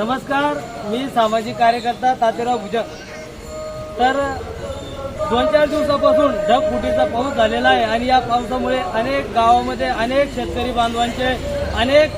नमस्कार मी सामाजिक कार्यकर्ता तातेराव भुजक तर दोन चार दिवसापासून ढगफुटीचा पाऊस झालेला आहे आणि या पावसामुळे अनेक गावामध्ये अनेक शेतकरी बांधवांचे अनेक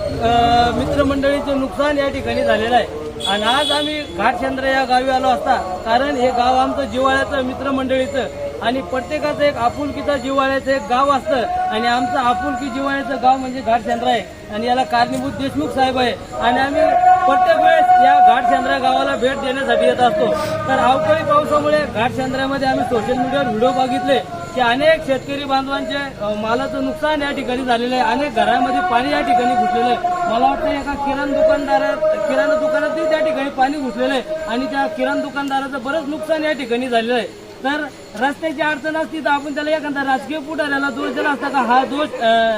मित्रमंडळीचे नुकसान या ठिकाणी झालेलं आहे. आणि आज आम्ही घाटचंद्र या गावी आलो असता कारण हे गाव आमचं जिव्हाळ्याचं मित्रमंडळीचं आणि प्रत्येकाचं एक आपुलकीचा जिव्हाळ्याचं एक गाव असतं. आणि आमचं आपुलकी जिव्हाळ्याचं गाव म्हणजे घाटचंद्र आहे. आणि याला कारणीभूत देशमुख साहेब आहे. आणि आम्ही प्रत्येक वेळेस या घाटचंद्रा गावाला भेट देण्यासाठी येत असतो. तर अवकाळी पावसामुळे घाटचंद्रामध्ये आम्ही सोशल मीडियावर व्हिडिओ बघितले की अनेक शेतकरी बांधवांचे मालाचं नुकसान या ठिकाणी झालेलं आहे. अनेक घरामध्ये पाणी या ठिकाणी घुसलेलं आहे. मला वाटतं एका किराणा दुकानदारात किराणा दुकानातही त्या ठिकाणी पाणी घुसलेलं आहे. आणि त्या किराणा दुकानदाराचं बरंच नुकसान या ठिकाणी झालेलं आहे. तर रस्त्याची अडचण असती तर आपण त्याला एखादा राजकीय पुढाऱ्याला दोष दिला असता का हा दोष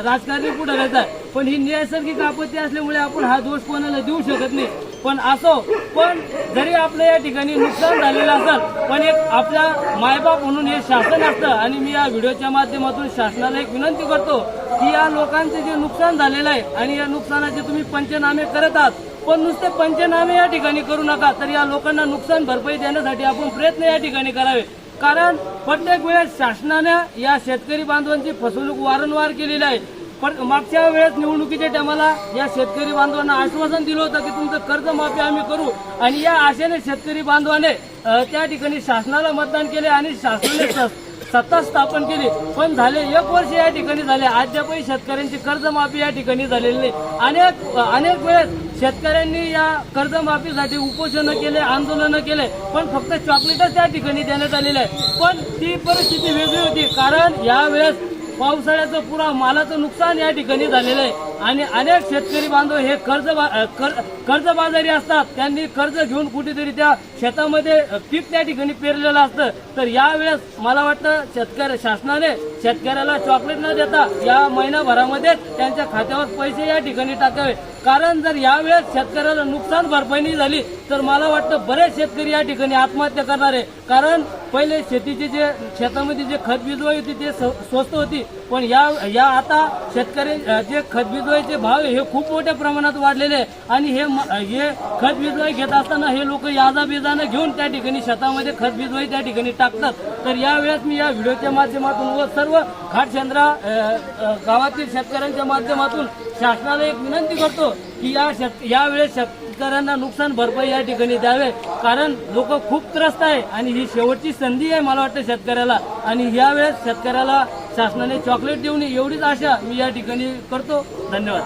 राजकारणी पुढाऱ्याचा आहे. पण ही नैसर्गिक आपत्ती असल्यामुळे आपण हा दोष कोणाला देऊ शकत नाही पण असो पण जरी आपलं या ठिकाणी नुकसान झालेलं असेल पण एक आपल्या मायबाप म्हणून हे शासन असतं आणि मी या व्हिडिओच्या माध्यमातून शासनाला एक विनंती करतो की या लोकांचे जे नुकसान झालेलं आहे आणि या नुकसानाचे तुम्ही पंचनामे करत आहात पण नुसते पंचनामे या ठिकाणी करू नका तर या लोकांना नुकसान भरपाई देण्यासाठी आपण प्रयत्न या ठिकाणी करावे कारण प्रत्येक वेळेस शासनाने या शेतकरी बांधवांची फसवणूक वारंवार केलेली आहे. पण मागच्या वेळेस निवडणुकीच्या टायमाला या शेतकरी बांधवांना आश्वासन दिलं होतं की तुमचं कर्जमाफी आम्ही करू. आणि या आशेने शेतकरी बांधवाने त्या ठिकाणी शासनाला मतदान केले आणि शासनाने सत्ता स्थापन केली. पण झाले एक वर्ष या ठिकाणी झाले. अद्यापही शेतकऱ्यांची कर्जमाफी या ठिकाणी झालेली नाही. अनेक अनेक वेळेस शेतकऱ्यांनी या कर्जमाफीसाठी उपोषणं केले आंदोलनं केले पण फक्त चॉकलेटच त्या ठिकाणी देण्यात आलेले आहे. पण ती परिस्थिती वेगळी होती. कारण यावेळेस पावसाळ्याचं पुरा मालाचं नुकसान या ठिकाणी झालेलं आहे. आणि अनेक शेतकरी बांधव हे कर्ज कर्जबाजारी असतात. त्यांनी कर्ज घेऊन कुठेतरी त्या शेतामध्ये पीक त्या ठिकाणी पेरलेलं असतं. तर यावेळेस मला वाटतं शेतकरी शासनाने शेतकऱ्याला चॉकलेट न देता या महिनाभरामध्ये त्यांच्या खात्यावर पैसे या ठिकाणी टाकावे. कारण जर यावेळेस शेतकऱ्याला नुकसान भरपाई नाही झाली तर मला वाटतं बरेच शेतकरी या ठिकाणी आत्महत्या करणार. आहे कारण पहिले शेतीचे जे शेतामध्ये जे खत बिजवाई होती ते स- स्वस्त होती. पण या या आता शेतकरी जे खत बिजवाईचे भाव हे खूप मोठ्या प्रमाणात वाढलेले आहे. आणि हे म- हे खत बिजवाई घेत असताना हे लोक याजा बिजानं घेऊन त्या ठिकाणी शेतामध्ये खत बिजवाई त्या ठिकाणी टाकतात. तर यावेळेस मी या व्हिडिओच्या माध्यमातून व सर्व घाटचंद्रा गावातील शेतकऱ्यांच्या माध्यमातून शासनाला एक विनंती करतो की या शेत यावेळेस शेतकऱ्यांना नुकसान भरपाई या ठिकाणी द्यावे. कारण लोक खूप त्रस्त आहे आणि ही शेवटची संधी आहे मला वाटतं शेतकऱ्याला. आणि यावेळेस शेतकऱ्याला शासनाने चॉकलेट देऊ नये एवढीच आशा मी या ठिकाणी करतो. धन्यवाद.